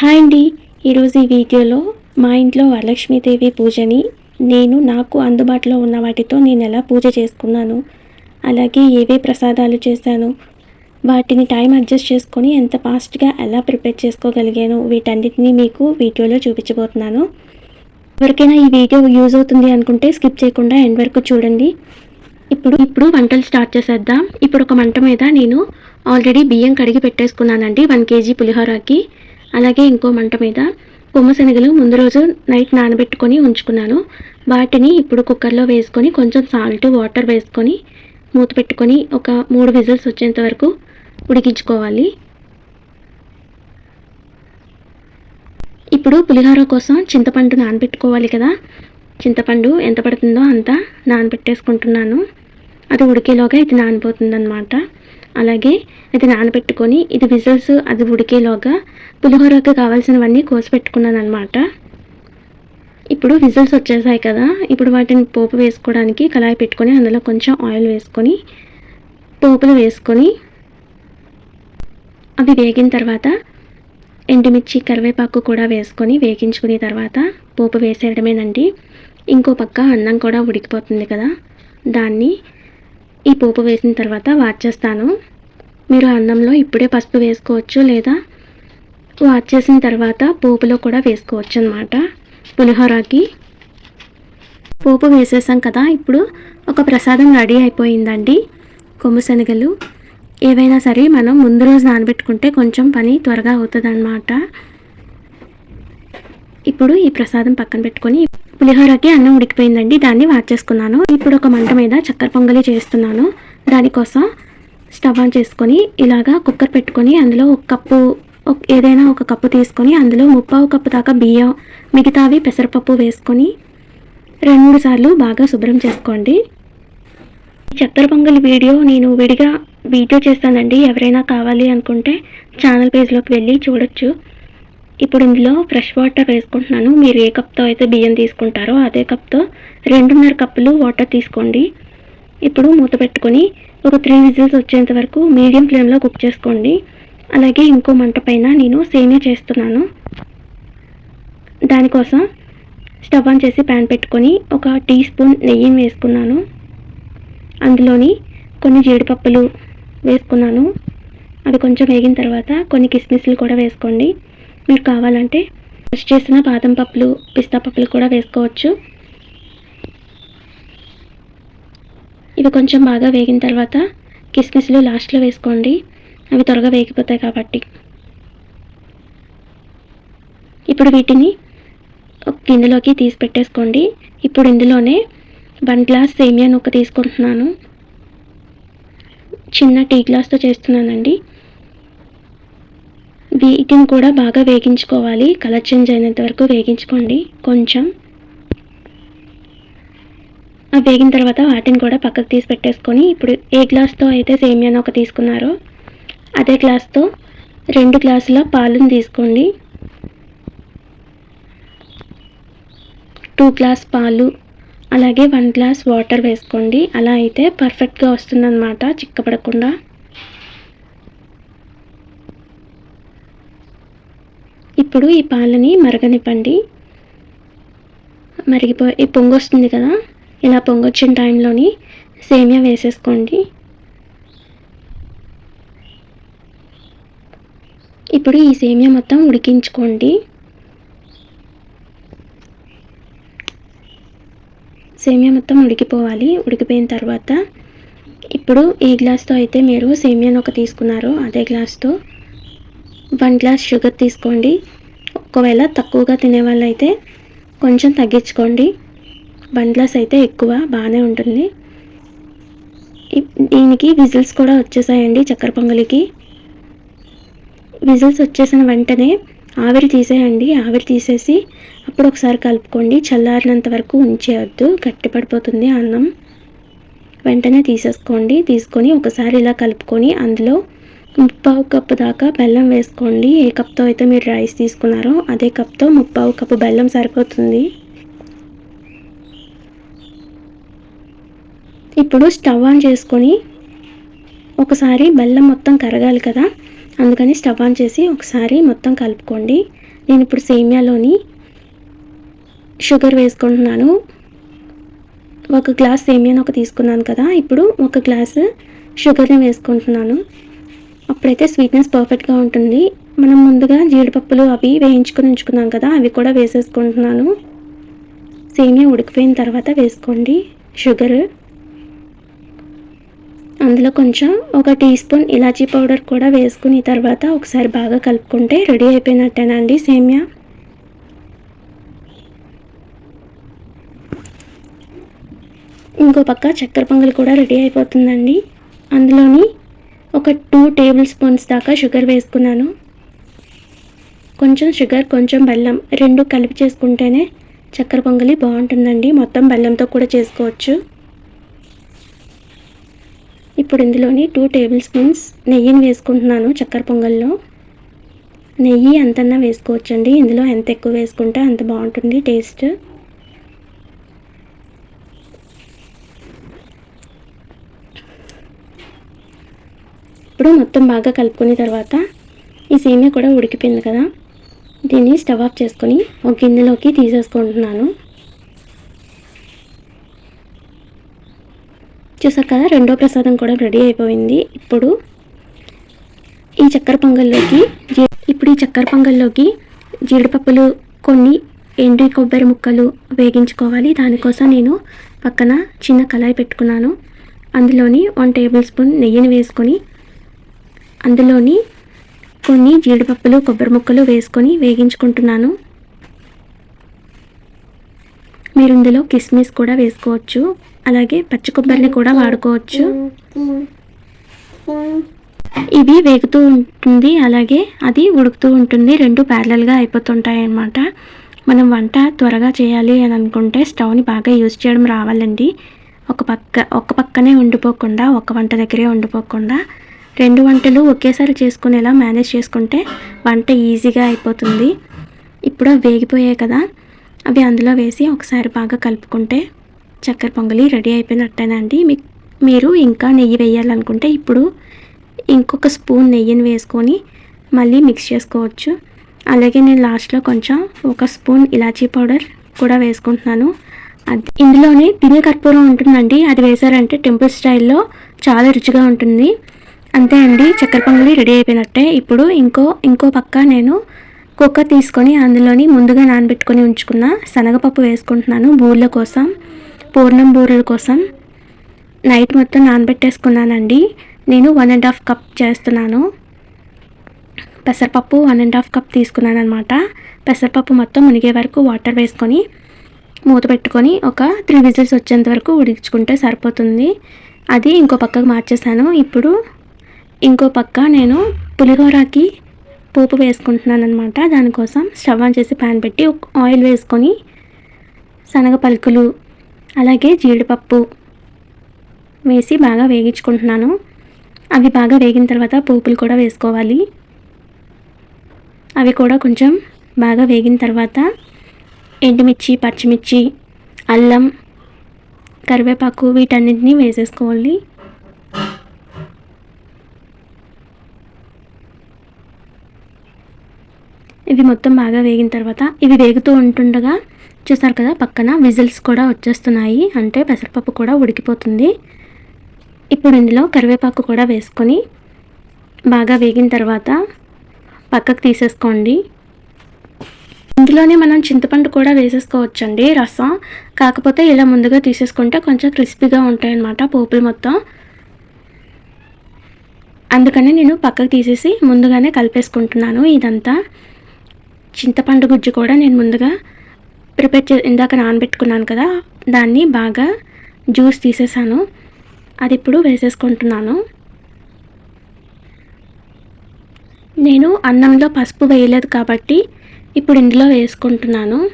Hi అండి. ఈరోజు ఈ వీడియోలో మా ఇంట్లో వరలక్ష్మీదేవి పూజని నేను నాకు అందుబాటులో ఉన్న వాటితో నేను ఎలా పూజ చేసుకున్నాను అలాగే ఏవే ప్రసాదాలు చేశాను వాటిని టైం అడ్జస్ట్ చేసుకొని ఎంత ఫాస్ట్గా ఎలా ప్రిపేర్ చేసుకోగలిగాను వీటన్నిటిని మీకు వీడియోలో చూపించబోతున్నాను. ఎవరికైనా ఈ వీడియో యూజ్ అవుతుంది అనుకుంటే స్కిప్ చేయకుండా ఎండ్ వరకు చూడండి. ఇప్పుడు ఇప్పుడు వంటలు స్టార్ట్ చేసేద్దాం. ఇప్పుడు ఒక మంట మీద నేను ఆల్రెడీ బియ్యం కడిగి పెట్టేసుకున్నానండి. One KG పులిహోరకి. అలాగే ఇంకో మంట మీద కొమ్మశనగలు ముందు రోజు నైట్ నానబెట్టుకొని ఉంచుకున్నాను. వాటిని ఇప్పుడు కుక్కర్లో వేసుకొని కొంచెం సాల్ట్ వాటర్ వేసుకొని మూత పెట్టుకొని ఒక మూడు విజిల్స్ వచ్చేంత వరకు ఉడికించుకోవాలి. ఇప్పుడు పులిహోర కోసం చింతపండు నానబెట్టుకోవాలి కదా. చింతపండు ఎంత పడుతుందో అంత నానబెట్టేసుకుంటున్నాను. అది ఉడికేలోగా ఇది నానిపోతుందన్నమాట. అలాగే ఇది నానబెట్టుకొని ఇది విజిల్స్ అది ఉడికేలోగా పులిహోరకి కావాల్సినవన్నీ కోసి పెట్టుకున్నాను అనమాట ఇప్పుడు విజిల్స్ వచ్చేసాయి కదా ఇప్పుడు వాటిని పోపు వేసుకోవడానికి కళాయి పెట్టుకొని అందులో కొంచెం ఆయిల్ వేసుకొని పోపులు వేసుకొని అవి వేగిన తర్వాత ఎండుమిర్చి కరివేపాకు కూడా వేసుకొని వేగించుకున్న తర్వాత పోపు వేసేయడమేనండి. ఇంకో పక్క అన్నం కూడా ఉడికిపోతుంది కదా దాన్ని ఈ పోపు వేసిన తర్వాత వాచ్ చేస్తాను. మీరు అన్నంలో ఇప్పుడే పసుపు వేసుకోవచ్చు లేదా వాచ్ చేసిన తర్వాత పోపులో కూడా వేసుకోవచ్చు అనమాట పులిహోరకి పోపు వేసేసాం కదా ఇప్పుడు ఒక ప్రసాదం రెడీ అయిపోయిందండి. కొమ్ము శనగలు. ఏవైనా సరే మనం ముందు రోజు నానబెట్టుకుంటే కొంచెం పని త్వరగా అవుతుంది ఇప్పుడు ఈ ప్రసాదం పక్కన పెట్టుకొని పులిహోరకి అన్నం ఉడికిపోయిందండి దాన్ని వాచేసుకున్నాను ఇప్పుడు ఒక మంట మీద చక్కెర పొంగలి చేస్తున్నాను. దానికోసం స్టవ్ ఆన్ చేసుకొని ఇలాగా కుక్కర్ పెట్టుకొని అందులో ఒక కప్పు ఏదైనా ఒక కప్పు తీసుకొని అందులో ముప్పావు కప్పు దాకా బియ్యం మిగతావి పెసరపప్పు వేసుకొని రెండు మూడు సార్లు బాగా శుభ్రం చేసుకోండి. చక్కెర పొంగలి వీడియో నేను విడిగా వీడియో చేస్తానండి. ఎవరైనా కావాలి అనుకుంటే ఛానల్ పేజ్లోకి వెళ్ళి చూడొచ్చు. ఇప్పుడు ఇందులో ఫ్రెష్ వాటర్ వేసుకుంటున్నాను. మీరు ఏ కప్తో అయితే బియ్యం తీసుకుంటారో అదే కప్తో రెండున్నర కప్పులు వాటర్ తీసుకోండి. ఇప్పుడు మూత పెట్టుకొని ఒక త్రీ విజిల్స్ వచ్చేంత వరకు మీడియం ఫ్లేమ్లో కుక్ చేసుకోండి. అలాగే ఇంకో మంట పైన నేను సేమియా చేస్తున్నాను. దానికోసం స్టవ్ ఆన్ చేసి ప్యాన్ పెట్టుకొని ఒక టీ స్పూన్ నెయ్యిని వేసుకున్నాను. అందులోని కొన్ని జీడిపప్పులు వేసుకున్నాను. అవి కొంచెం వేగిన తర్వాత కొన్ని కిస్మిస్లు కూడా వేసుకోండి. మీరు కావాలంటే ఫ్రెష్ చేసిన బాదం పప్పులు పిస్తా పప్పులు కూడా వేసుకోవచ్చు. ఇవి కొంచెం బాగా వేగిన తర్వాత కిస్మిస్లు లాస్ట్లో వేసుకోండి. అవి త్వరగా వేగిపోతాయి కాబట్టి. ఇప్పుడు వీటిని ఒక గిన్నెలోకి తీసి పెట్టేసుకోండి. ఇప్పుడు ఇందులోనే వన్ గ్లాస్ సేమియా నొక్క తీసుకుంటున్నాను. చిన్న టీ గ్లాస్తో చేస్తున్నానండి. వీటిని కూడా బాగా వేగించుకోవాలి. కలర్ చేంజ్ అయినంత వరకు వేగించుకోండి. కొంచెం. అవి వేగిన తర్వాత వాటిని కూడా పక్కకు తీసి పెట్టేసుకొని ఇప్పుడు ఏ గ్లాస్తో అయితే సేమియాను ఒక తీసుకున్నారో అదే గ్లాస్తో రెండు గ్లాసుల పాలను తీసుకోండి. టూ గ్లాస్ పాలు అలాగే వన్ గ్లాస్ వాటర్ వేసుకోండి. అలా అయితే పర్ఫెక్ట్గా వస్తుందన్నమాట. చిక్కపడకుండా ఇప్పుడు ఈ పాలని మరగనివ్వండి. మరిగిపో ఈ పొంగు వస్తుంది కదా? ఇలా పొంగొచ్చిన టైంలోని సేమియా వేసేసుకోండి. ఇప్పుడు ఈ సేమియా మొత్తం ఉడికించుకోండి. సేమియా మొత్తం ఉడికిపోవాలి. ఉడికిపోయిన తర్వాత ఇప్పుడు ఏ గ్లాస్తో అయితే మీరు సేమియాను ఒక తీసుకున్నారో అదే గ్లాస్తో వన్ గ్లాస్ షుగర్ తీసుకోండి. ఒకవేళ తక్కువగా తినే అయితే కొంచెం తగ్గించుకోండి. బండ్లస్ అయితే ఎక్కువ బాగానే ఉంటుంది. దీనికి విజిల్స్ కూడా వచ్చేసాయండి చక్కెర పొంగలికి. విజిల్స్ వచ్చేసిన వెంటనే ఆవిరి తీసేయండి. ఆవిరి తీసేసి అప్పుడు ఒకసారి కలుపుకోండి. చల్లారినంత వరకు ఉంచేయద్దు. గట్టి పడిపోతుంది అన్నం. వెంటనే తీసేసుకోండి. తీసుకొని ఒకసారి ఇలా కలుపుకొని అందులో ముప్పావు కప్పు దాకా బెల్లం వేసుకోండి. ఏ కప్తో అయితే మీరు రైస్ తీసుకున్నారో అదే కప్తో ముప్పావు కప్పు బెల్లం సరిపోతుంది. ఇప్పుడు స్టవ్ ఆన్ చేసుకొని ఒకసారి బెల్లం మొత్తం కరగాలి కదా? అందుకని స్టవ్ ఆన్ చేసి ఒకసారి మొత్తం కలుపుకోండి. నేను ఇప్పుడు సేమియాలోని షుగర్ వేసుకుంటున్నాను. ఒక గ్లాస్ సేమియాని ఒక తీసుకున్నాను కదా? ఇప్పుడు ఒక గ్లాసు షుగర్ని వేసుకుంటున్నాను. అప్పుడైతే స్వీట్నెస్ పర్ఫెక్ట్గా ఉంటుంది. మనం ముందుగా జీడిపప్పులు అవి వేయించుకొని ఉంచుకున్నాం కదా అవి కూడా వేసేసుకుంటున్నాను. సేమియా ఉడికిపోయిన తర్వాత వేసుకోండి. షుగర్ అందులో కొంచెం ఒక టీ స్పూన్ ఇలాచీ పౌడర్ కూడా వేసుకుని తర్వాత ఒకసారి బాగా కలుపుకుంటే రెడీ అయిపోయినట్టేనండి సేమియా. ఇంకో పక్క చక్కెర పొంగల్ కూడా రెడీ అయిపోతుందండి. అందులోని ఒక టూ టేబుల్ స్పూన్స్ దాకా షుగర్ వేసుకున్నాను. కొంచెం షుగర్ కొంచెం బెల్లం రెండు కలిపి చేసుకుంటేనే చక్కెర పొంగలి బాగుంటుందండి. మొత్తం బెల్లంతో కూడా చేసుకోవచ్చు. ఇప్పుడు ఇందులోని టూ టేబుల్ స్పూన్స్ నెయ్యిని వేసుకుంటున్నాను చక్కెర పొంగల్లో. నెయ్యి ఎంతన్నా వేసుకోవచ్చండి. ఇందులో ఎంత ఎక్కువ వేసుకుంటే అంత బాగుంటుంది టేస్ట్. ఇప్పుడు మొత్తం బాగా కలుపుకున్న తర్వాత ఈ సేమియా కూడా ఉడికిపోయింది కదా. దీన్ని స్టవ్ ఆఫ్ చేసుకొని ఒక గిన్నెలోకి తీసేసుకుంటున్నాను. చూసారు కదా రెండో ప్రసాదం కూడా రెడీ అయిపోయింది. ఇప్పుడు ఈ చక్కెర పొంగల్లోకి ఇప్పుడు ఈ చక్కెర పొంగల్లోకి జీడిపప్పులు కొన్ని ఎండు కొబ్బరి ముక్కలు వేగించుకోవాలి. దానికోసం నేను పక్కన చిన్న కళాయి పెట్టుకున్నాను. అందులోని వన్ టేబుల్ స్పూన్ నెయ్యిని వేసుకొని అందులోని కొన్ని జీడిపప్పులు కొబ్బరి ముక్కలు వేసుకొని వేగించుకుంటున్నాను. మీరు ఇందులో కిస్మిస్ కూడా వేసుకోవచ్చు. అలాగే పచ్చి కొబ్బరిని కూడా వాడుకోవచ్చు. ఇవి వేగుతూ ఉంటుంది అలాగే అది ఉడుకుతూ ఉంటుంది. రెండు ప్యారలల్గా అయిపోతుంటాయి అన్నమాట. మనం వంట త్వరగా చేయాలి అని అనుకుంటే స్టవ్ని బాగా యూజ్ చేయడం రావాలండి. ఒక పక్క ఒక పక్కనే ఉండిపోకుండా ఒక వంట దగ్గరే ఉండిపోకుండా. రెండు వంటలు ఒకేసారి చేసుకునేలా మేనేజ్ చేసుకుంటే వంట ఈజీగా అయిపోతుంది. ఇప్పుడు వేగిపోయాయి కదా అవి అందులో వేసి ఒకసారి బాగా కలుపుకుంటే చక్కెర పొంగలి రెడీ అయిపోయినట్టేనండి. మీరు ఇంకా నెయ్యి వేయాలనుకుంటే ఇప్పుడు ఇంకొక స్పూన్ నెయ్యిని వేసుకొని మళ్ళీ మిక్స్ చేసుకోవచ్చు. అలాగే నేను లాస్ట్లో కొంచెం ఒక స్పూన్ ఇలాచీ పౌడర్ కూడా వేసుకుంటున్నాను. అది ఇందులోనే తినే కర్పూరం ఉంటుందండి. అది వేసారంటే టెంపుల్ స్టైల్లో చాలా రుచిగా ఉంటుంది. అంతే అండి చక్కెర పొంగలి రెడీ అయిపోయినట్టే. ఇప్పుడు ఇంకో ఇంకో పక్క నేను కుక్కర్ తీసుకొని అందులోని ముందుగా నానబెట్టుకొని ఉంచుకున్న శనగపప్పు వేసుకుంటున్నాను బూరెల కోసం పూర్ణం బూరెల కోసం. నైట్ మొత్తం నానబెట్టేసుకున్నానండి. నేను వన్ అండ్ హాఫ్ కప్ చేస్తున్నాను. పెసరపప్పు వన్ అండ్ హాఫ్ కప్ తీసుకున్నాను అనమాట పెసరపప్పు మొత్తం మునిగే వరకు వాటర్ వేసుకొని మూత పెట్టుకొని ఒక త్రీ విజిల్స్ వచ్చేంత వరకు ఉడికించుకుంటే సరిపోతుంది. అది ఇంకో పక్కకు మార్చేసాను ఇప్పుడు ఇంకో పక్క నేను పులిహోరకి పోపు వేసుకుంటున్నాను అనమాట దానికోసం స్టవ్ ఆన్ చేసి ప్యాన్ పెట్టి ఆయిల్ వేసుకొని శనగ పలుకులు అలాగే జీడిపప్పు వేసి బాగా వేగించుకుంటున్నాను. అవి బాగా వేగిన తర్వాత పోపులు కూడా వేసుకోవాలి. అవి కూడా కొంచెం బాగా వేగిన తర్వాత ఎండుమిర్చి పచ్చిమిర్చి అల్లం కరివేపాకు వీటన్నిటిని వేసేసుకోవాలి. ఇవి మొత్తం బాగా వేగిన తర్వాత ఇవి వేగుతూ ఉంటుండగా చూసారు కదా పక్కన విజిల్స్ కూడా వచ్చేస్తున్నాయి. అంటే పెసరపప్పు కూడా ఉడికిపోతుంది. ఇప్పుడు ఇందులో కరివేపాకు కూడా వేసుకొని బాగా వేగిన తర్వాత పక్కకు తీసేసుకోండి. ఇందులోనే మనం చింతపండు కూడా వేసేసుకోవచ్చండి రసం. కాకపోతే ఇలా ముందుగా తీసేసుకుంటే కొంచెం క్రిస్పీగా ఉంటాయన్నమాట పోపులు మొత్తం. అందుకని నేను పక్కకు తీసేసి ముందుగానే కలిపేసుకుంటున్నాను ఇదంతా. చింతపండు గుజ్జు కూడా నేను ముందుగా ప్రిపేర్ చే ఇందాక నానబెట్టుకున్నాను కదా దాన్ని బాగా జ్యూస్ తీసేసాను. అది ఇప్పుడు వేసేసుకుంటున్నాను. నేను అన్నంలో పసుపు వేయలేదు కాబట్టి ఇప్పుడు ఇందులో వేసుకుంటున్నాను.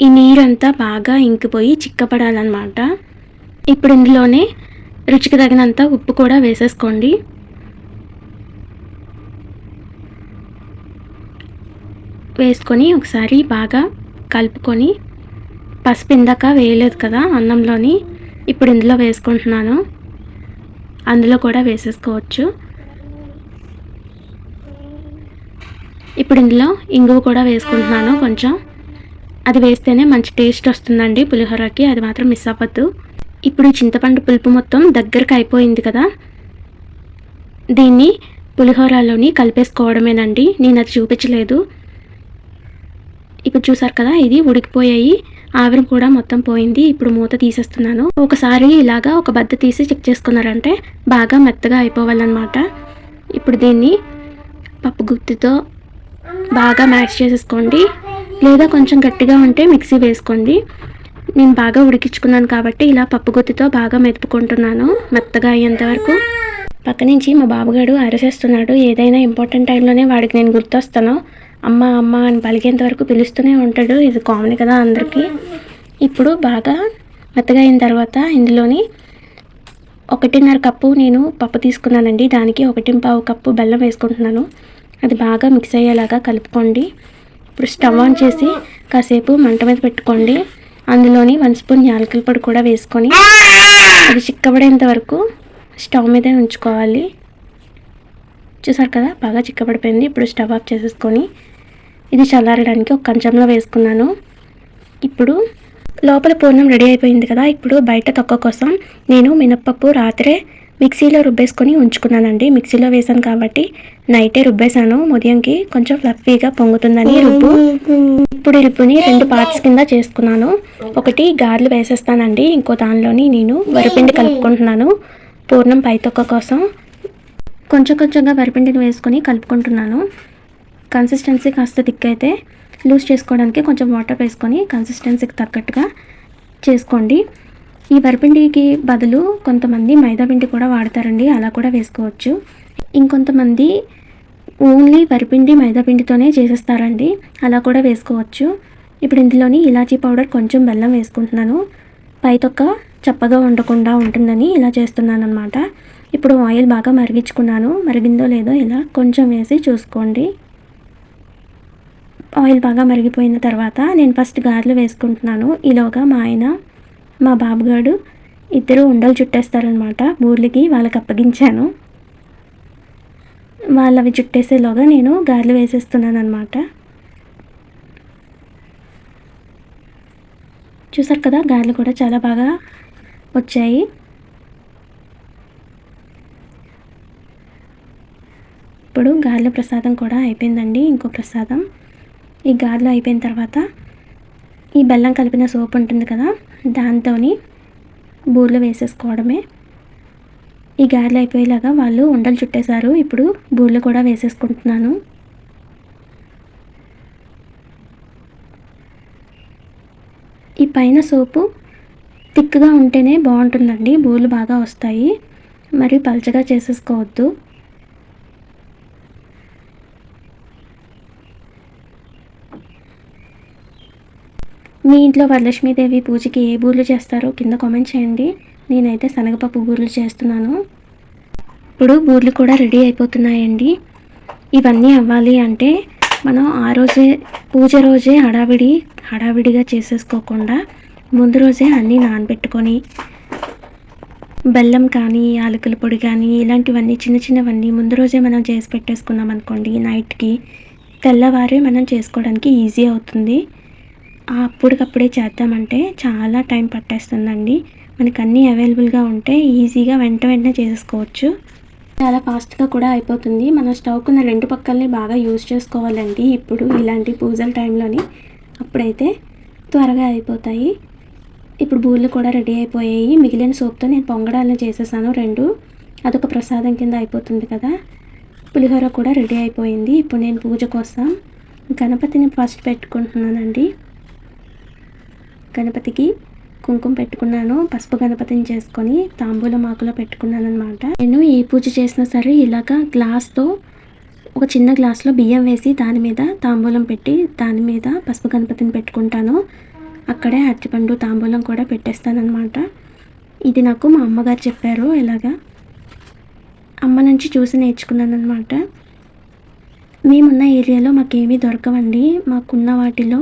ఈ నీరంతా బాగా ఇంకిపోయి చిక్కపడాలన్నమాట. ఇప్పుడు ఇందులోనే రుచికి తగినంత ఉప్పు కూడా వేసేసుకోండి. వేసుకొని ఒకసారి బాగా కలుపుకొని పసుపు ఇందాక వేయలేదు కదా అన్నంలోని ఇప్పుడు ఇందులో వేసుకుంటున్నాను. అందులో కూడా వేసేసుకోవచ్చు. ఇప్పుడు ఇందులో ఇంగువ కూడా వేసుకుంటున్నాను కొంచెం. అది వేస్తేనే మంచి టేస్ట్ వస్తుందండి పులిహోరకి అది మాత్రం మిస్ అవ్వద్దు. ఇప్పుడు చింతపండు పులుపు మొత్తం దగ్గరకు అయిపోయింది కదా. దీన్ని పులిహోరలోని కలిపేసుకోవడమేనండి నేను అది చూపించలేదు. ఇప్పుడు చూసారు కదా ఇది ఉడికిపోయాయి. ఆవిరి కూడా మొత్తం పోయింది. ఇప్పుడు మూత తీసేస్తున్నాను. ఒకసారి ఇలాగా ఒక బద్ద తీసి చెక్ చేసుకున్నారంటే బాగా మెత్తగా అయిపోవాలన్నమాట. ఇప్పుడు దీన్ని పప్పు గుత్తితో బాగా మ్యాష్ చేసేసుకోండి. లేదా కొంచెం గట్టిగా ఉంటే మిక్సీ వేసుకోండి. నేను బాగా ఉడికించుకున్నాను కాబట్టి ఇలా పప్పు గుత్తితో బాగా మెతుపుకుంటున్నాను మెత్తగా అయ్యేంత వరకు. పక్క నుంచి మా బాబుగాడు అరసేస్తున్నాడు. ఏదైనా ఇంపార్టెంట్ టైంలోనే వాడికి నేను గుర్తొస్తాను. అమ్మ అమ్మ అని పలికేంత వరకు పిలుస్తూనే ఉంటాడు. ఇది కామన్ కదా అందరికీ. ఇప్పుడు బాగా మెత్తగా అయిన తర్వాత ఇందులోని ఒకటిన్నర కప్పు నేను పప్పు తీసుకున్నానండి. దానికి ఒకటి పావు కప్పు బెల్లం వేసుకుంటున్నాను. అది బాగా మిక్స్ అయ్యేలాగా కలుపుకోండి. ఇప్పుడు స్టవ్ ఆన్ చేసి కాసేపు మంట మీద పెట్టుకోండి. అందులోని వన్ స్పూన్ యాలకుల పొడి కూడా వేసుకొని అది చిక్కబడేంత వరకు స్టవ్ మీదే ఉంచుకోవాలి. చూసారు కదా బాగా చిక్కబడిపోయింది. ఇప్పుడు స్టవ్ ఆఫ్ చేసేసుకొని ఇది చల్లారడానికి ఒక కంచంలో వేసుకున్నాను. ఇప్పుడు లోపల పూర్ణం రెడీ అయిపోయింది కదా ఇప్పుడు బయట తొక్క కోసం నేను మినప్పప్పు రాత్రే మిక్సీలో రుబ్బేసుకొని ఉంచుకున్నానండి. మిక్సీలో వేసాను కాబట్టి నైటే రుబ్బేశాను. ఉదయంకి కొంచెం ఫ్లఫీగా పొంగుతుందని రుబ్బు. ఇప్పుడు రుబ్బుని రెండు పార్ట్స్ కింద చేసుకున్నాను. ఒకటి గారెలు వేసేస్తానండి ఇంకో దానిలోని నేను వరిపిండి కలుపుకుంటున్నాను. పూర్ణం పైతొక్క కోసం కొంచెం కొంచెంగా వరిపిండిని వేసుకొని కలుపుకుంటున్నాను. కన్సిస్టెన్సీ కాస్త థిక్ అయితే లూజ్ చేసుకోవడానికి కొంచెం వాటర్ వేసుకొని కన్సిస్టెన్సీకి తగ్గట్టుగా చేసుకోండి. ఈ వరిపిండికి బదులు కొంతమంది మైదా పిండి కూడా వాడతారండి అలా కూడా వేసుకోవచ్చు. ఇంకొంతమంది ఓన్లీ వరిపిండి మైదా పిండితోనే చేసేస్తారండి అలా కూడా వేసుకోవచ్చు. ఇప్పుడు ఇందులోని ఇలాచీ పౌడర్ కొంచెం బెల్లం వేసుకుంటున్నాను. పైతొక్క చప్పగా ఉండకుండా ఉంటుందని ఇలా చేస్తున్నాను అనమాట ఇప్పుడు ఆయిల్ బాగా మరిగించుకున్నాను. మరిగిందో లేదో ఇలా కొంచెం వేసి చూసుకోండి. ఆయిల్ బాగా మరిగిపోయిన తర్వాత నేను ఫస్ట్ గారెలు వేసుకుంటున్నాను. ఈలోగా మా ఆయన మా బాబుగాడు ఇద్దరు ఉండలు చుట్టేస్తారనమాట బూర్లకి వాళ్ళకి అప్పగించాను. వాళ్ళు అవి చుట్టేసేలోగా నేను గారెలు వేసేస్తున్నాను అనమాట చూసారు కదా గారెలు కూడా చాలా బాగా వచ్చాయి. ఇప్పుడు గారెల ప్రసాదం కూడా అయిపోయిందండి ఇంకో ప్రసాదం. ఈ గారెలు అయిపోయిన తర్వాత ఈ బెల్లం కలిపిన సోప్ ఉంటుంది కదా దాంతో బూర్లు వేసేసుకోవడమే. ఈ గారెలు అయిపోయేలాగా వాళ్ళు ఉండలు చుట్టేశారు. ఇప్పుడు బూర్లు కూడా వేసేసుకుంటున్నాను. ఈ పైన సోపు థిక్గా ఉంటేనే బాగుంటుందండి. బూర్లు బాగా వస్తాయి. మరి పల్చగా చేసేసుకోవద్దు. మీ ఇంట్లో వరలక్ష్మీదేవి పూజకి ఏ బూర్లు చేస్తారో కింద కామెంట్ చేయండి. నేనైతే శనగపప్పు బూర్లు చేస్తున్నాను. ఇప్పుడు బూర్లు కూడా రెడీ అయిపోతున్నాయండి. ఇవన్నీ అవ్వాలి అంటే మనం ఆ రోజే పూజ రోజే హడావిడి హడావిడిగా చేసేసుకోకుండా ముందు రోజే అన్నీ నానబెట్టుకొని బెల్లం కానీ యాలకుల పొడి కానీ ఇలాంటివన్నీ చిన్న చిన్నవన్నీ ముందు రోజే మనం చేసి పెట్టేసుకున్నాం అనుకోండి నైట్కి తెల్లవారే మనం చేసుకోవడానికి ఈజీ అవుతుంది. అప్పటికప్పుడే చేద్దామంటే చాలా టైం పట్టేస్తుందండి. మనకు అన్నీ అవైలబుల్గా ఉంటే ఈజీగా వెంట వెంటనే చేసేసుకోవచ్చు చాలా ఫాస్ట్గా కూడా అయిపోతుంది. మనం స్టవ్కున్న రెండు పక్కల్ని బాగా యూజ్ చేసుకోవాలండి. ఇప్పుడు ఇలాంటి పూజల టైంలోని అప్పుడైతే త్వరగా అయిపోతాయి. ఇప్పుడు బూర్లు కూడా రెడీ అయిపోయాయి. మిగిలిన సోప్తో నేను పొంగడాలను చేసేసాను. రెండు. అదొక ప్రసాదం కింద అయిపోతుంది కదా. పులిహోర కూడా రెడీ అయిపోయింది. ఇప్పుడు నేను పూజ కోసం గణపతిని ఫస్ట్ పెట్టుకుంటున్నానండి. గణపతికి కుంకుమ పెట్టుకున్నాను పసుపు గణపతిని చేసుకొని తాంబూలం ఆకులో పెట్టుకున్నాను అనమాట నేను ఏ పూజ చేసినా సరే ఇలాగా గ్లాస్తో ఒక చిన్న గ్లాస్లో బియ్యం వేసి దాని మీద తాంబూలం పెట్టి దాని మీద పసుపు గణపతిని పెట్టుకుంటాను. అక్కడే అరటిపండు తాంబూలం కూడా పెట్టేస్తానమాట ఇది నాకు మా అమ్మగారు చెప్పారు ఇలాగా. అమ్మ నుంచి చూసి నేర్చుకున్నాను అనమాట మేమున్న ఏరియాలో మాకేమీ దొరకవండి. మాకున్న వాటిలో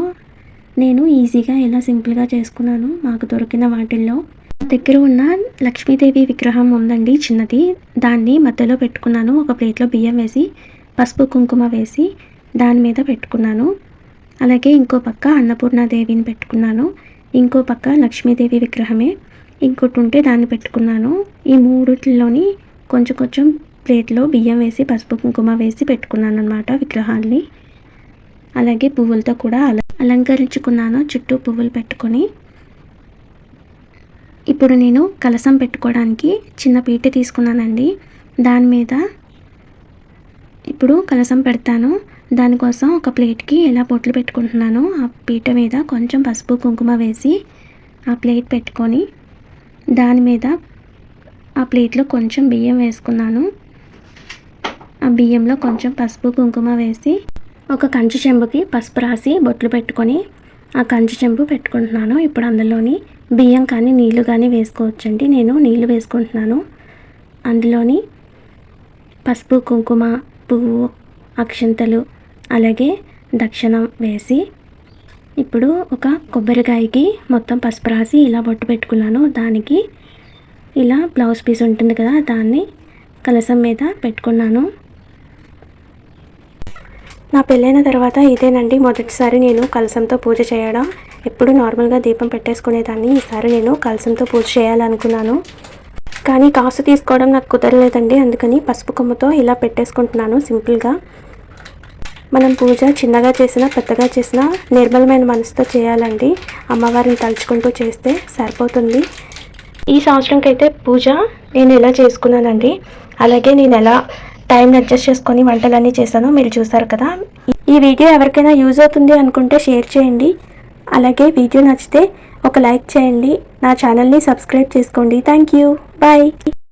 నేను ఈజీగా ఇలా సింపుల్గా చేసుకున్నాను. మాకు దొరికిన వాటిల్లో దగ్గర ఉన్న లక్ష్మీదేవి విగ్రహం ఉందండి చిన్నది. దాన్ని మధ్యలో పెట్టుకున్నాను. ఒక ప్లేట్లో బియ్యం వేసి పసుపు కుంకుమ వేసి దాని మీద పెట్టుకున్నాను. అలాగే ఇంకో పక్క అన్నపూర్ణాదేవిని పెట్టుకున్నాను. ఇంకో పక్క లక్ష్మీదేవి విగ్రహమే. ఇంకోటి ఉంటే దాన్ని పెట్టుకున్నాను. ఈ మూడిట్లోని కొంచెం కొంచెం ప్లేట్లో బియ్యం వేసి పసుపు కుంకుమ వేసి పెట్టుకున్నాను అనమాట విగ్రహాల్ని అలాగే పువ్వులతో కూడా అల అలంకరించుకున్నాను. చుట్టూ పువ్వులు పెట్టుకొని. ఇప్పుడు నేను కలసం పెట్టుకోవడానికి చిన్న పీట తీసుకున్నానండి. దాని మీద ఇప్పుడు కలసం పెడతాను. దానికోసం ఒక ప్లేట్కి ఇలా పొట్లు పెట్టుకుంటున్నాను ఆ పీట మీద కొంచెం పసుపు కుంకుమ వేసి ఆ ప్లేట్ పెట్టుకొని దాని మీద ఆ ప్లేట్లో కొంచెం బియ్యం వేసుకున్నాను. ఆ బియ్యంలో కొంచెం పసుపు కుంకుమ వేసి ఒక కంచు చెంబుకి పసుపు రాసి బొట్లు పెట్టుకొని ఆ కంచు చెంబు పెట్టుకుంటున్నాను. ఇప్పుడు అందులోని బియ్యం కానీ నీళ్ళు కానీ వేసుకోవచ్చండి. నేను నీళ్ళు వేసుకుంటున్నాను. అందులోని పసుపు కుంకుమ పువ్వు అక్షంతలు అలాగే దక్షిణం వేసి ఇప్పుడు ఒక కొబ్బరికాయకి మొత్తం పసుపు రాసి ఇలా బొట్టు పెట్టుకున్నాను. దానికి ఇలా బ్లౌజ్ పీస్ ఉంటుంది కదా దాన్ని కలసం మీద పెట్టుకున్నాను. నా పెళ్ళైన తర్వాత ఇదేనండి. మొదటిసారి నేను కలసంతో పూజ చేయడం. ఎప్పుడు నార్మల్గా దీపం పెట్టేసుకునేదాన్ని. ఈసారి నేను కలసంతో పూజ చేయాలనుకున్నాను. కానీ కాసు తీసుకోవడం నాకు కుదరలేదండి. అందుకని పసుపు కొమ్మతో ఇలా పెట్టేసుకుంటున్నాను సింపుల్గా. మనం పూజ చిన్నగా చేసినా పెద్దగా చేసినా నిర్మలమైన మనసుతో చేయాలండి. అమ్మవారిని తలుచుకుంటూ చేస్తే సరిపోతుంది. ఈ సంవత్సరంకైతే పూజ నేను ఎలా చేసుకున్నానండి? అలాగే నేను ఎలా టైం అడ్జస్ట్ చేసుకొని వంటలన్నీ చేశాను. మీరు చూసారు కదా. ఈ వీడియో ఎవరికైనా యూజ్ అవుతుంది అనుకుంటే షేర్ చేయండి. అలాగే వీడియో నచ్చితే ఒక లైక్ చేయండి. నా ఛానల్ని సబ్స్క్రైబ్ చేసుకోండి. Thank you. బాయ్.